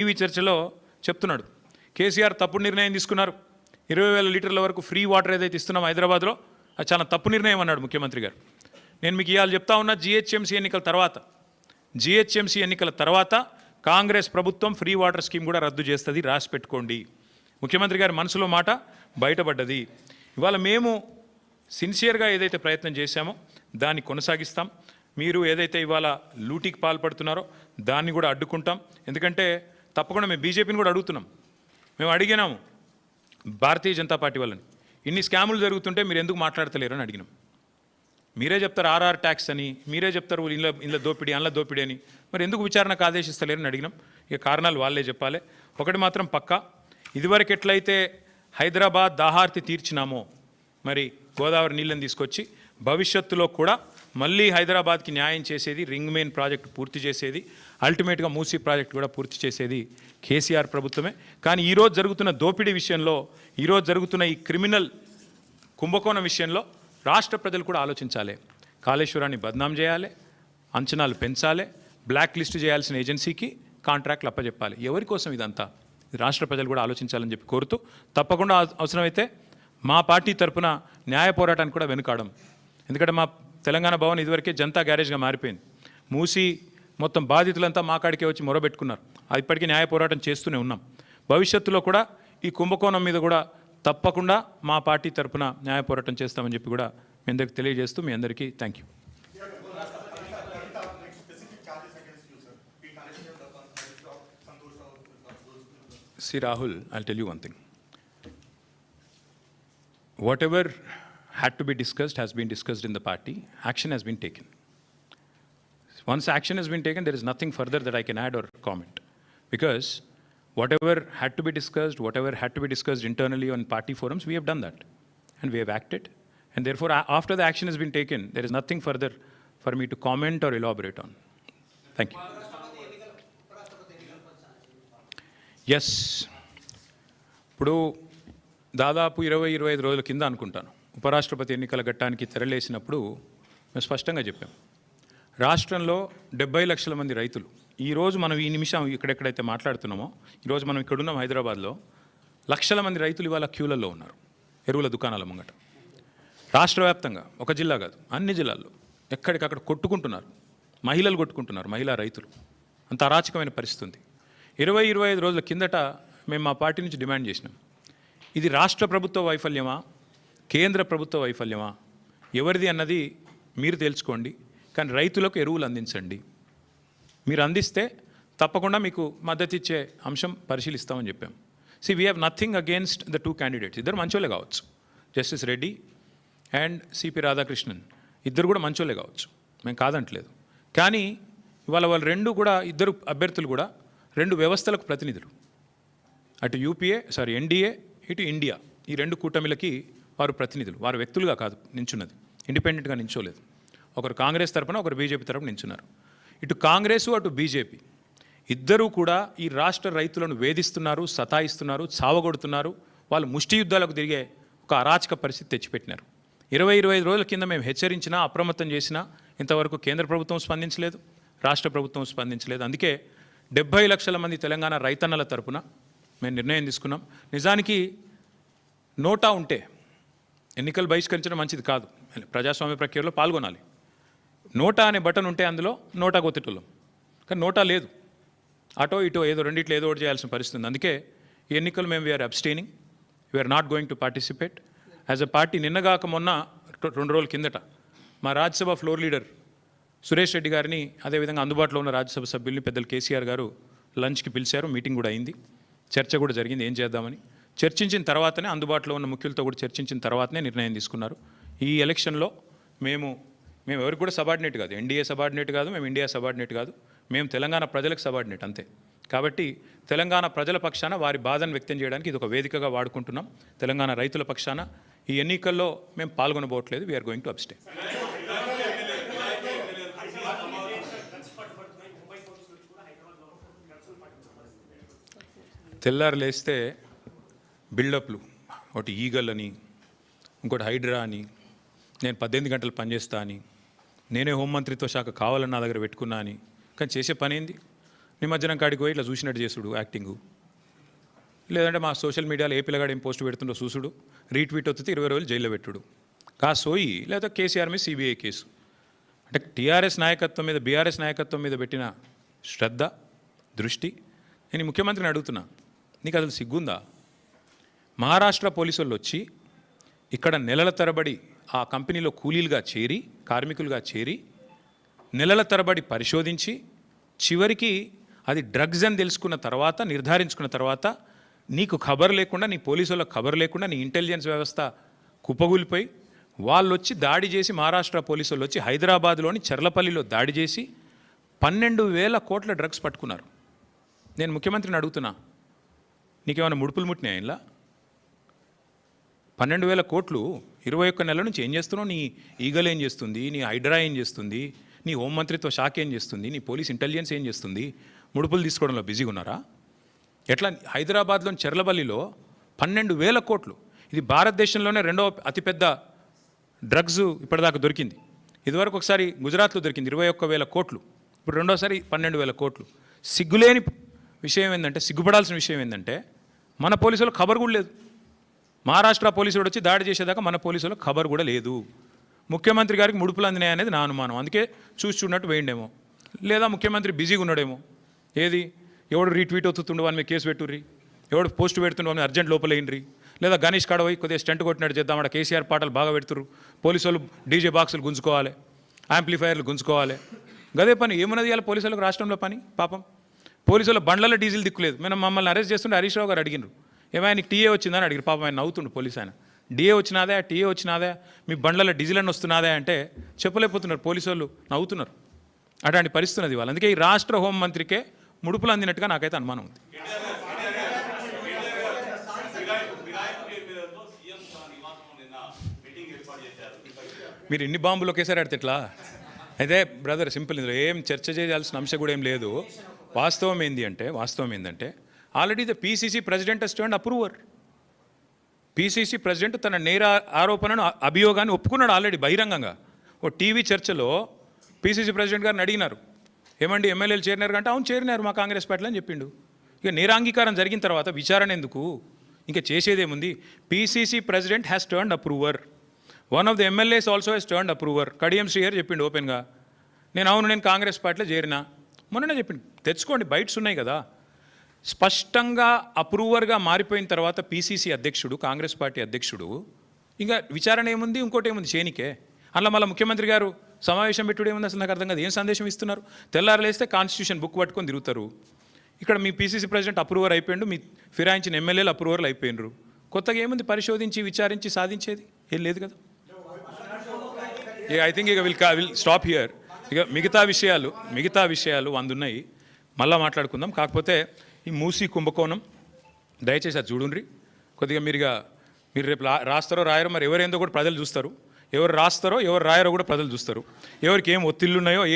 TV చర్చలో చెప్తున్నాడు. కేసీఆర్ తప్పుడు నిర్ణయం తీసుకున్నారు. ఇరవై వేల లీటర్ల వరకు ఫ్రీ వాటర్ ఏదైతే ఇస్తున్నాం హైదరాబాద్లో అది చాలా తప్పు నిర్ణయం అన్నాడు ముఖ్యమంత్రి గారు. నేను మీకు ఇవాళ చెప్తా ఉన్నా జిహెచ్ఎంసీ ఎన్నికల తర్వాత జిహెచ్ఎంసీ ఎన్నికల తర్వాత కాంగ్రెస్ ప్రభుత్వం ఫ్రీ వాటర్ స్కీమ్ కూడా రద్దు చేస్తుంది రాసి పెట్టుకోండి. ముఖ్యమంత్రి గారి మనసులో మాట బయటపడ్డది. ఇవాళ మేము సిన్సియర్గా ఏదైతే ప్రయత్నం చేశామో దాన్ని కొనసాగిస్తాం. మీరు ఏదైతే ఇవాళ లూటీకి పాల్పడుతున్నారో దాన్ని కూడా అడ్డుకుంటాం. ఎందుకంటే తప్పకుండా మేము బీజేపీని కూడా అడుగుతున్నాం. మేము అడిగినాము భారతీయ జనతా పార్టీ వాళ్ళని ఇన్ని స్కాములు జరుగుతుంటే మీరు ఎందుకు మాట్లాడతలేరు అని అడిగినాం. మీరే చెప్తారు ఆర్ఆర్ ట్యాక్స్ అని మీరే చెప్తారు ఇంట్లో ఇంట్లో దోపిడీ అందులో దోపిడీ అని. మరి ఎందుకు విచారణకు ఆదేశిస్తలేరని అడిగినాం. ఇక కారణాలు వాళ్ళే చెప్పాలి. ఒకటి మాత్రం పక్కా ఇదివరకు ఎట్లయితే హైదరాబాద్ దాహార్తి తీర్చినామో మరి గోదావరి నీళ్ళని తీసుకొచ్చి భవిష్యత్తులో కూడా మళ్ళీ హైదరాబాద్కి న్యాయం చేసేది రింగ్ మెయిన్ ప్రాజెక్ట్ పూర్తి చేసేది అల్టిమేట్గా మూసీ ప్రాజెక్ట్ కూడా పూర్తి చేసేది కేసీఆర్ ప్రభుత్వమే. కానీ ఈరోజు జరుగుతున్న దోపిడీ విషయంలో ఈరోజు జరుగుతున్న ఈ క్రిమినల్ కుంభకోణం విషయంలో రాష్ట్ర ప్రజలు కూడా ఆలోచించాలి. కాళేశ్వరాన్ని బద్నాం చేయాలి అంచనాలు పెంచాలి బ్లాక్ లిస్ట్ చేయాల్సిన ఏజెన్సీకి కాంట్రాక్ట్లు అప్పచెప్పాలి ఎవరి కోసం ఇదంతా? రాష్ట్ర ప్రజలు కూడా ఆలోచించాలని చెప్పి కోరుతూ తప్పకుండా అవసరమైతే మా పార్టీ తరపున న్యాయ పోరాటానికి కూడా వెనుకాడం. ఎందుకంటే మా తెలంగాణ భవన్ ఇదివరకే జనతా గ్యారేజ్గా మారిపోయింది. మూసి మొత్తం బాధితులంతా మా కాడికే వచ్చి మొరబెట్టుకున్నారు. అది ఇప్పటికీ న్యాయ పోరాటం చేస్తూనే ఉన్నాం. భవిష్యత్తులో కూడా ఈ కుంభకోణం మీద కూడా తప్పకుండా మా పార్టీ తరపున న్యాయ పోరాటం చేస్తామని చెప్పి కూడా మీ అందరికి తెలియజేస్తూ మీ అందరికీ thank you See, Rahul, I'll tell you one thing. Whatever had to be discussed has been discussed in the party. Action has been taken. Once action has been taken, there is nothing further that I can add or comment. Because whatever had to be discussed, whatever had to be discussed internally on party forums, we have done that. And we have acted. And therefore, a- after the action has been taken, there is nothing further for me to comment or elaborate on. Thank you. Yes ఇప్పుడు దాదాపు ఇరవై ఇరవై ఐదు రోజుల కింద అనుకుంటాను ఉపరాష్ట్రపతి ఎన్నికల ఘట్టానికి తెరలేసినప్పుడు మేము స్పష్టంగా చెప్పాం. రాష్ట్రంలో డెబ్బై లక్షల మంది రైతులు ఈరోజు మనం ఈ నిమిషం ఇక్కడెక్కడైతే మాట్లాడుతున్నామో ఈరోజు మనం ఇక్కడున్నాం హైదరాబాద్లో లక్షల మంది రైతులు ఇవాళ క్యూలలో ఉన్నారు ఎరువుల దుకాణాల ముంగట. రాష్ట్ర వ్యాప్తంగా ఒక జిల్లా కాదు అన్ని జిల్లాల్లో ఎక్కడికక్కడ కొట్టుకుంటున్నారు మహిళలు కొట్టుకుంటున్నారు మహిళా రైతులు. అంత అరాచకమైన పరిస్థితి ఉంది ఇరవై ఇరవై ఐదు రోజుల కిందట మేము మా పార్టీ నుంచి డిమాండ్ చేసినాం. ఇది రాష్ట్ర ప్రభుత్వ వైఫల్యమా? కేంద్ర ప్రభుత్వ వైఫల్యమా? ఎవరిది అన్నది మీరు తెలుసుకోండి కానీ రైతులకు ఎరువులు అందించండి. మీరు అందిస్తే తప్పకుండా మీకు మద్దతు ఇచ్చే అంశం పరిశీలిస్తామని చెప్పాం. See we have nothing against the two candidates ఇద్దరు మంచోళ్ళే కావచ్చు. Justice Reddy and CP Radhakrishnan ఇద్దరు కూడా మంచోళ్ళే కావచ్చు. మేము కాదంటలేదు. కానీ ఇవాళ వాళ్ళు రెండు కూడా ఇద్దరు అభ్యర్థులు కూడా రెండు వ్యవస్థలకు ప్రతినిధులు. అటు యూపీఏ సారీ ఎన్డీఏ ఇటు ఇండియా ఈ రెండు కూటమిలకి వారు ప్రతినిధులు వారు వ్యక్తులుగా కాదు నించున్నది. ఇండిపెండెంట్గా నించోలేదు. ఒకరు కాంగ్రెస్ తరపున ఒకరు బీజేపీ తరపున నించున్నారు. ఇటు కాంగ్రెస్ అటు బీజేపీ. ఇద్దరూ కూడా ఈ రాష్ట్ర రైతులను వేధిస్తున్నారు సతాయిస్తున్నారు చావగొడుతున్నారు. వాళ్ళు ముష్టి యుద్ధాలకు తిరిగే ఒక అరాచక పరిస్థితి తెచ్చిపెట్టినారు. ఇరవై ఇరవై ఐదు రోజుల కింద మేము హెచ్చరించినా అప్రమత్తం చేసినా ఇంతవరకు కేంద్ర ప్రభుత్వం స్పందించలేదు రాష్ట్ర ప్రభుత్వం స్పందించలేదు. అందుకే డెబ్బై లక్షల మంది తెలంగాణ రైతన్నల తరపున మేము నిర్ణయం తీసుకున్నాం. నిజానికి నోటా ఉంటే ఎన్నికలు బహిష్కరించడం మంచిది కాదు. ప్రజాస్వామ్య ప్రక్రియలో పాల్గొనాలి. నోటా అనే బటన్ ఉంటే అందులో నోటా కొత్తటోళ్ళం కానీ నోటా లేదు. అటో ఇటో ఏదో రెండిట్లో ఏదో ఒకటి చేయాల్సిన పరిస్థితి ఉంది. అందుకే ఈ ఎన్నికలు మేము we're abstaining we're not going to participate. As a party నిన్నగాక మొన్న రెండు రోజుల కిందట మా రాజ్యసభ ఫ్లోర్ లీడర్ సురేష్ రెడ్డి గారిని అదేవిధంగా అందుబాటులో ఉన్న రాజ్యసభ సభ్యుల్ని పెద్దలు కేసీఆర్ గారు లంచ్కి పిలిచారు. మీటింగ్ కూడా అయింది. చర్చ కూడా జరిగింది. ఏం చేద్దామని. చర్చించిన తర్వాతనే అందుబాటులో ఉన్న ముఖ్యులతో కూడా చర్చించిన తర్వాతనే నిర్ణయం తీసుకున్నారు. ఈ ఎలక్షన్లో మేము మేము ఎవరికి కూడా సబార్డినేట్ కాదు. ఎన్డీఏ సబార్డినేట్ కాదు మేము ఇండియా సబార్డినేట్ కాదు. మేము తెలంగాణ ప్రజలకు సబార్డినేట్ అంతే. కాబట్టి తెలంగాణ ప్రజల పక్షాన వారి బాధను వ్యక్తం చేయడానికి ఇది ఒక వేదికగా వాడుకుంటున్నాం. తెలంగాణ రైతుల పక్షాన ఈ ఎన్నికల్లో మేము పాల్గొనబోవట్లేదు. వీఆర్ గోయింగ్ టు అబ్స్టే తెల్లారు లేస్తే బిల్డప్లు ఒకటి ఈగల్ అని ఇంకోటి హైడ్రా అని నేను పద్దెనిమిది గంటలు పనిచేస్తా అని నేనే హోంమంత్రిత్వ శాఖ కావాలని నా దగ్గర పెట్టుకున్నా అని కానీ చేసే పని ఏంది? నిమజ్జనం కాడికి పోయి ఇట్లా చూసినట్టు చేసుడు యాక్టింగు. లేదంటే మా సోషల్ మీడియాలో ఏ పిల్లగాడు ఏం పోస్ట్ పెడుతుండో చూసుడు రీట్వీట్ వస్తే ఇరవై రోజులు జైల్లో పెట్టుడు. కా సోయి లేదా కేసీఆర్ మీద సిబిఐ కేసు. అంటే టీఆర్ఎస్ నాయకత్వం మీద బీఆర్ఎస్ నాయకత్వం మీద పెట్టిన శ్రద్ధ దృష్టి నేను ముఖ్యమంత్రిని అడుగుతున్నా. నీకు అసలు సిగ్గుందా? మహారాష్ట్ర పోలీసులు వచ్చి ఇక్కడ నెలల తరబడి ఆ కంపెనీలో కూలీలుగా చేరి కార్మికులుగా చేరి నెలల తరబడి పరిశోధించి చివరికి అది డ్రగ్స్ అని తెలుసుకున్న తర్వాత నిర్ధారించుకున్న తర్వాత నీకు ఖబర్ లేకుండా నీ పోలీసుల ఖబర్ లేకుండా నీ ఇంటెలిజెన్స్ వ్యవస్థ కుప్పగూలిపోయి వాళ్ళు వచ్చి దాడి చేసి మహారాష్ట్ర పోలీసు వాళ్ళు వచ్చి హైదరాబాద్లోని చెర్లపల్లిలో దాడి చేసి పన్నెండు వేల కోట్ల డ్రగ్స్ పట్టుకున్నారు. నేను ముఖ్యమంత్రిని అడుగుతున్నా నీకేమైనా ముడుపులు ముట్టినాయా ఇలా పన్నెండు వేల కోట్లు ఇరవై ఒక్క నెల నుంచి ఏం చేస్తున్నావు? నీ ఈగల్ ఏం చేస్తుంది? నీ హైడ్రా ఏం చేస్తుంది? నీ హోంమంత్రిత్వ శాఖ ఏం చేస్తుంది? నీ పోలీస్ ఇంటెలిజెన్స్ ఏం చేస్తుంది? ముడుపులు తీసుకోవడంలో బిజీగా ఉన్నారా? ఎట్లా హైదరాబాద్లోని చెర్లబల్లిలో పన్నెండు వేల కోట్లు. ఇది భారతదేశంలోనే రెండవ అతిపెద్ద డ్రగ్స్ ఇప్పటిదాకా దొరికింది. ఇదివరకు ఒకసారి గుజరాత్లో దొరికింది ఇరవై ఒక్క వేల కోట్లు. ఇప్పుడు రెండోసారి పన్నెండు వేల కోట్లు. సిగ్గులేని విషయం ఏంటంటే సిగ్గుపడాల్సిన విషయం ఏంటంటే మన పోలీసులు ఖబర్ కూడా లేదు. మహారాష్ట్ర పోలీసుడు వచ్చి దాడి చేసేదాకా మన పోలీసులకు ఖబర్ కూడా లేదు. ముఖ్యమంత్రి గారికి ముడుపులు అందినాయి అనేది నా అనుమానం. అందుకే చూసి చూడనట్టు వేయండేమో. లేదా ముఖ్యమంత్రి బిజీగా ఉన్నాడేమో. ఏది? ఎవడు రీట్వీట్ అవుతుండే వాని మీద కేసు పెట్టుర్రి? ఎవడు పోస్ట్ పెడుతుండే అని అర్జెంట్ లోపలేయండి లేదా గణేష్ కాడపోయి కొద్దిగా స్టంట్ కొట్టినట్టు చేద్దాం అక్కడ కేసీఆర్ పాటలు బాగా పెడుతురు పోలీసు వాళ్ళు డీజే బాక్సులు గుంజుకోవాలి యాంప్లిఫైర్లు గుంజుకోవాలి. గదే పని? ఏమున్నది ఇవాళ పోలీసులకు రాష్ట్రంలో పని? పాపం. పోలీసుల బండ్లలో డీజిల్ దిక్కులేదు. మేము మమ్మల్ని అరెస్ట్ చేస్తుంటే హరీష్ రావు గారు అడిగినారు ఏమైనా నీకు టీఏ వచ్చిందని అడిగారు. పాపం ఆయన నవ్వుతుండు పోలీస్ ఆయన. డిఏ వచ్చినాదే టీఏ వచ్చినాదే మీ బండ్లలో డీజిల్ అని వస్తున్నాదే అంటే చెప్పలేకపోతున్నారు పోలీసు వాళ్ళు నవ్వుతున్నారు. అటువంటి పరిస్థితి ఉన్నది వాళ్ళు అందుకే ఈ రాష్ట్ర హోంమంత్రికే ముడుపులు అందినట్టుగా నాకైతే అనుమానం ఉంది. మీరు ఇన్ని బాంబులు ఒకేసారి ఆడితే ఎట్లా? అయితే బ్రదర్ సింపుల్ ఇందులో ఏం చర్చ చేయాల్సిన అంశం కూడా ఏం లేదు. వాస్తవం ఏంది అంటే వాస్తవం ఏంటంటే already the PCC president stand approver PCC president తన నేర ఆరోపణను అభియోగాన్ని ఒప్పుకున్నాడు ఆల్రెడీ బహిరంగంగా. ఓ టీవీ చర్చలో పీసీసీ ప్రెసిడెంట్ గారిని అడిగినారు. ఏమండి ఎమ్మెల్యేలు చేరినారు అంటే అవును చేరినారు మా కాంగ్రెస్ పార్టీలో అని చెప్పిండు. ఇక నేరాంగీకారం జరిగిన తర్వాత విచారణ ఎందుకు? ఇంకా చేసేదేముంది? PCC president has turn approver one of the MLAs also he's turn approver Kadiyam Srihari చెప్పిండు ఓపెన్గా నేను అవును నేను కాంగ్రెస్ పార్టీలో చేరినా. మొన్ననే చెప్పిండు. తెచ్చుకోండి బైట్స్ ఉన్నాయి కదా. స్పష్టంగా అప్రూవర్గా మారిపోయిన తర్వాత పీసీసీ అధ్యక్షుడు కాంగ్రెస్ పార్టీ అధ్యక్షుడు ఇంకా విచారణ ఏముంది ఇంకోటి ఏముంది చేనికే. అలా మళ్ళీ ముఖ్యమంత్రి గారు సమావేశం పెట్టుడు ఏముంది అసలు నాకు అర్థం కాదు ఏం సందేశం ఇస్తున్నారు? తెల్లారలేస్తే కాన్స్టిట్యూషన్ బుక్ పట్టుకొని తిరుగుతారు. ఇక్కడ మీ పీసీసీ ప్రెసిడెంట్ అప్రూవర్ అయిపోయిండు మీ ఫిరాయించిన ఎమ్మెల్యేలు అప్రూవర్లు అయిపోయినరు కొత్తగా ఏముంది పరిశోధించి విచారించి సాధించేది? ఏం లేదు కదా. ఐ థింక్ ఇక విల్ విల్ స్టాప్ హియర్ ఇక మిగతా విషయాలు మిగతా విషయాలు వంద మళ్ళీ మాట్లాడుకుందాం. కాకపోతే ఈ మూసి కుంభకోణం. దయచేసి అది చూడుండ్రి. కొద్దిగా మీరుగా మీరు రేపు రాస్తారో రాయరో మరి ఎవరేందో కూడా ప్రజలు చూస్తారు. ఎవరు రాస్తారో ఎవరు రాయరో కూడా ప్రజలు చూస్తారు. ఎవరికి ఏం ఒత్తిళ్ళు ఉన్నాయో